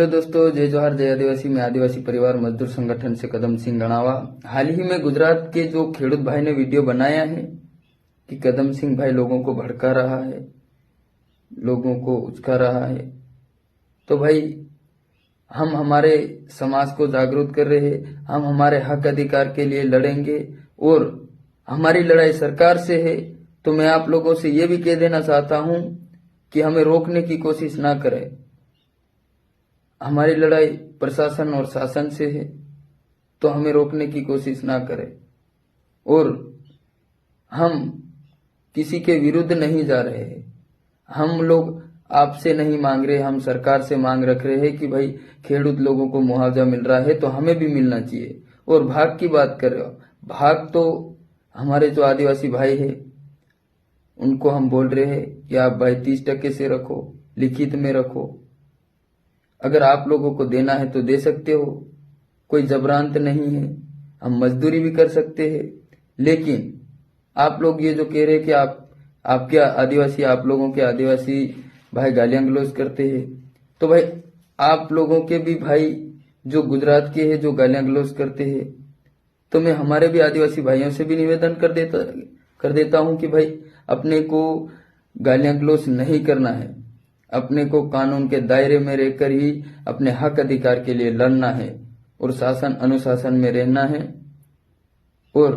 Hello दोस्तों, जय जोहार, जय आदिवासी। मैं आदिवासी परिवार मजदूर संगठन से कदम सिंह गणावा। हाल ही में गुजरात के जो खेडूत भाई ने वीडियो बनाया है कि कदम सिंह भाई लोगों को भड़का रहा है, लोगों को उचका रहा है तो भाई, हम हमारे समाज को जागरूक कर रहे हैं, हम हमारे हक अधिकार के लिए लड़ेंगे और हमारी लड़ाई सरकार से है। तो मैं आप लोगों से ये भी कह देना चाहता हूँ कि हमें रोकने की कोशिश ना करें। हमारी लड़ाई प्रशासन और शासन से है तो हमें रोकने की कोशिश ना करें। और हम किसी के विरुद्ध नहीं जा रहे हैं। हम लोग आपसे नहीं मांग रहे, हम सरकार से मांग रख रहे हैं कि भाई, खेडूत लोगों को मुआवजा मिल रहा है तो हमें भी मिलना चाहिए। और भाग की बात कर रहे हो भाग तो हमारे जो आदिवासी भाई है, उनको हम बोल रहे हैं कि आप भाई तीस टके से रखो, लिखित में रखो। अगर आप लोगों को देना है तो दे सकते हो। कोई जबरांत नहीं है। हम मजदूरी भी कर सकते हैं। लेकिन आप लोग ये जो कह रहे हैं कि आप, आपके आदिवासी, आप लोगों के आदिवासी भाई गालियाँ गलौज करते हैं। तो भाई, आप लोगों के भी भाई जो गुजरात के हैं, जो गालियाँ गलौज करते हैं तो मैं हमारे भी आदिवासी भाइयों से भी निवेदन कर देता कर देता हूँ कि भाई, अपने को गालियाँ गलौज नहीं करना है। अपने को कानून के दायरे में रहकर ही अपने हक अधिकार के लिए लड़ना है और शासन अनुशासन में रहना है। और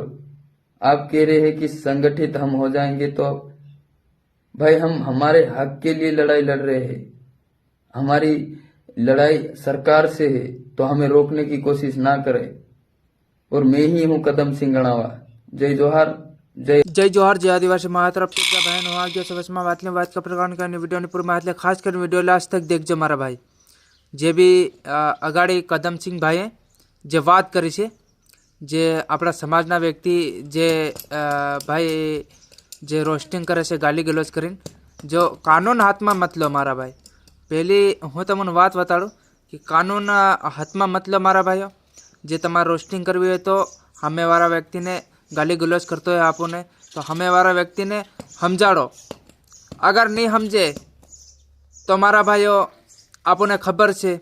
आप कह रहे हैं कि संगठित हम हो जाएँगे तो भाई हम हमारे हक के लिए लड़ाई लड़ रहे हैं। हमारी लड़ाई सरकार से है तो हमें रोकने की कोशिश ना करें। और मैं ही हूँ कदम सिंह गणावा जय जोहार। જય જોહાર, જય આદિવાસી મહા તરફથી ભાઈનો આ ગયો છે વચમાં વાતની વાત કપડકાની કરીને વિડીયોની પૂરમાં એટલે ખાસ કરીને વીડિયો લાસ્ટ તક દેખજો મારા ભાઈ. જે બી અગાડી કદમસિંહ ભાઈએ જે વાત કરી છે, જે આપણા સમાજના વ્યક્તિ જે ભાઈ જે રોસ્ટિંગ કરે છે, ગાલી ગલોચ કરીને, જો કાનૂન હાથમાં મત લો મારા ભાઈ. પહેલી હું તમને વાત બતાડું કે કાનૂન હાથમાં મત લો મારા ભાઈઓ. જે તમારે રોસ્ટિંગ કરવી હોય તો સામેવાળા વ્યક્તિને ગાલી ગલોચ કરતો હોય આપણને, તો સામેવાળા વ્યક્તિને સમજાડો. અગર નહીં સમજે, તો મારા ભાઈઓ, આપણને ખબર છે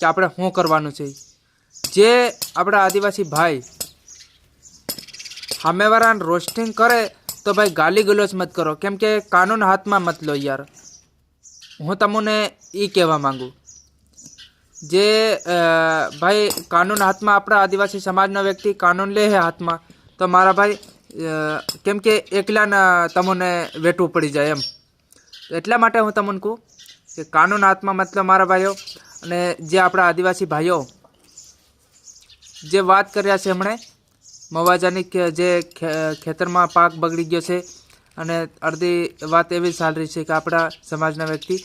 કે આપણે શું કરવાનું છે. જે આપણા આદિવાસી ભાઈ સામેવાળાને રોસ્ટિંગ કરે, તો ભાઈ ગાલી ગલોચ મત કરો. કેમ કે કાનૂન હાથમાં મત લો યાર. હું તમને એ કહેવા માંગુ. જે ભાઈ, કાનૂન હાથમાં આપણા આદિવાસી સમાજનો વ્યક્તિ, કાનૂન લે છે હાથમાં. તો મારા ભાઈ કેમ કે એકલાના તમને વેઠવું પડી જાય એમ. એટલા માટે હું તમને કહું કે કાનૂન હાથમાં મતલબ મારા ભાઈઓ અને જે આપણા આદિવાસી ભાઈઓ જે વાત કર્યા છે એમણે, મવાજાની જે ખેતરમાં પાક બગડી ગયો છે અને અડધી વાત એવી ચાલી રહી છે કે આપણા સમાજના વ્યક્તિ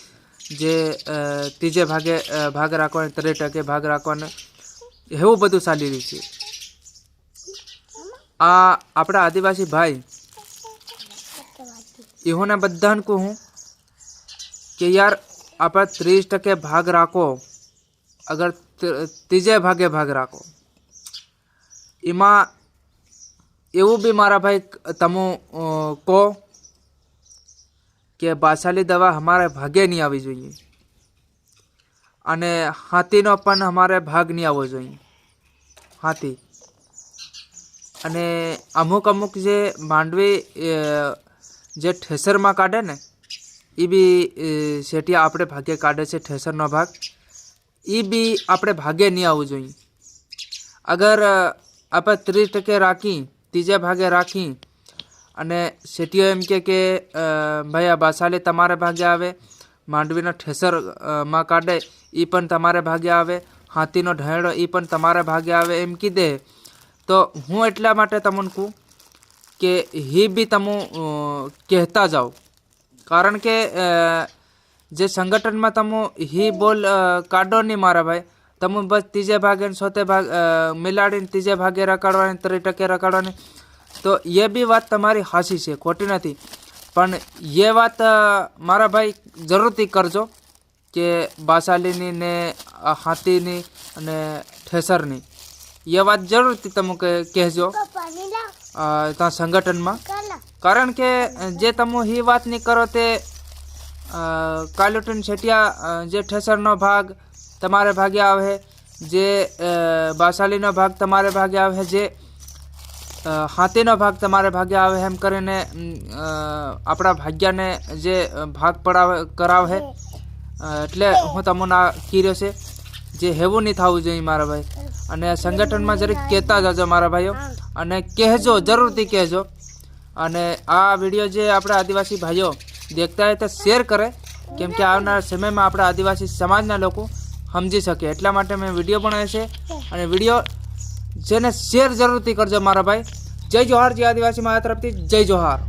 જે અ, ત્રીજે ભાગે અ, ભાગ રાખવાનો ત્રે ટકે ભાગ રાખવાનો એવું બધું ચાલી રહ્યું છે આ આપણા આદિવાસી ભાઈ એહોને બધાને કહું હું કે યાર આપણે ત્રીસ ટકે ભાગ રાખો અગર ત- ત્રીજે ભાગે ભાગ રાખો એમાં એવું બી મારા ભાઈ તમે અ, કહો કે બાસાલી દવા અમારે ભાગે નહીં આવવી જોઈએ. અને હાથીનો પણ અમારે ભાગ નહીં આવવો જોઈએ. હાથી. અને અમુક અમુક જે માંડવી જે ઠેસરમાં કાઢે ને એ બી શેઠિયા આપણે ભાગે કાઢે છે ઠેસરનો ભાગ. એ બી આપણે ભાગે નહીં આવવું જોઈએ. અગર આપણે ત્રીસ ટકે રાખી, ત્રીજા ભાગે રાખી અને સેટીઓ એમ કે કે ભાઈ, આ બાસાલી તમારે ભાગે આવે, માંડવીનો ઠેસરમાં કાઢે એ પણ તમારે ભાગે આવે, હાથીનો ઢેંડો એ પણ તમારે ભાગે આવે એમ કીધે તો હું એટલા માટે તમને કહું કે હી બી તમે કહેતા જાઓ. કારણ કે જે સંગઠનમાં તમે હી બોલ કાઢો નહીં મારા ભાઈ, તમે બસ ત્રીજે ભાગે ચોથે ભાગ મિલાડીને ત્રીજે ભાગે રકાડવાની ત્રીસ ટકે રકાડવાની તો એ બી વાત તમારી હાસી છે, ખોટી નથી. પણ એ વાત મારા ભાઈ જરૂરથી કરજો કે બાસાલીની ને હાથીની અને ઠેસરની. એ વાત જરૂરથી તમે કહેજો ત્યાં સંગઠનમાં. કારણ કે જે તમે એ વાત નહીં કરો તે કાલુટન છેટિયા જે ઠેસરનો ભાગ તમારે ભાગે આવે, જે બાસાલીનો ભાગ તમારે ભાગે આવે, જે હાથીનો ભાગ તમારે ભાગ્ય આવે એમ કરીને આપણા ભાગ્યાને જે ભાગ પડાવે, કરાવે. એટલે હું તમને આ કીર્યો છે. જે હેવું નહીં થવું જોઈએ મારા ભાઈ. અને સંગઠનમાં જરીક કહેતા જજો મારા ભાઈઓ. અને કહેજો, જરૂરથી કહેજો. અને આ વીડિયો જે આપણા આદિવાસી ભાઈઓ દેખતા હોય તો શેર કરે. કેમ કે આવનાર સમયમાં આપણા આદિવાસી સમાજના લોકો સમજી શકે. એટલા માટે મેં વીડિયો બનાવ્યો છે. અને વીડિયો જેને શેર જરૂરથી કરજો મારા ભાઈ. જય જોહાર જય આદિવાસી મારા તરફથી જય જોહાર.